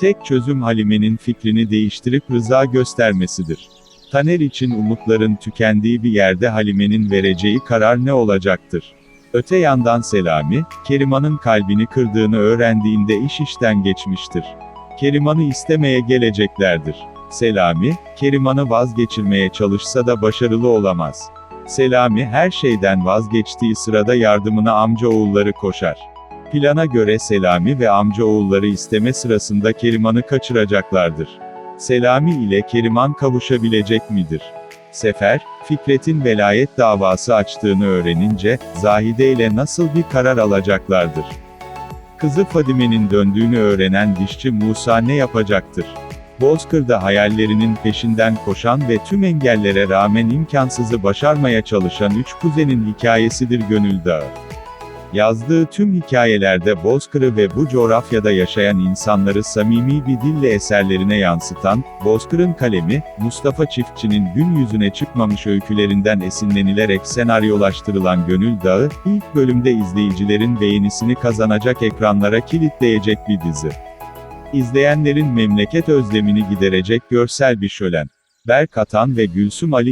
Tek çözüm Halime'nin fikrini değiştirip rıza göstermesidir. Taner için umutların tükendiği bir yerde Halime'nin vereceği karar ne olacaktır? Öte yandan Selami, Keriman'ın kalbini kırdığını öğrendiğinde iş işten geçmiştir. Keriman'ı istemeye geleceklerdir. Selami, Keriman'ı vazgeçirmeye çalışsa da başarılı olamaz. Selami her şeyden vazgeçtiği sırada yardımına amcaoğulları koşar. Plana göre Selami ve amcaoğulları isteme sırasında Keriman'ı kaçıracaklardır. Selami ile Keriman kavuşabilecek midir? Sefer, Fikret'in velayet davası açtığını öğrenince, Zahide ile nasıl bir karar alacaklardır? Kızı Fadime'nin döndüğünü öğrenen dişçi Musa ne yapacaktır? Bozkır'da hayallerinin peşinden koşan ve tüm engellere rağmen imkansızı başarmaya çalışan üç kuzenin hikayesidir Gönül Dağı. Yazdığı tüm hikayelerde Bozkır'ı ve bu coğrafyada yaşayan insanları samimi bir dille eserlerine yansıtan, Bozkır'ın kalemi, Mustafa Çiftçi'nin gün yüzüne çıkmamış öykülerinden esinlenilerek senaryolaştırılan Gönül Dağı, ilk bölümde izleyicilerin beğenisini kazanacak ekranlara kilitleyecek bir dizi. İzleyenlerin memleket özlemini giderecek görsel bir şölen. Berk Atan ve Gülsüm Ali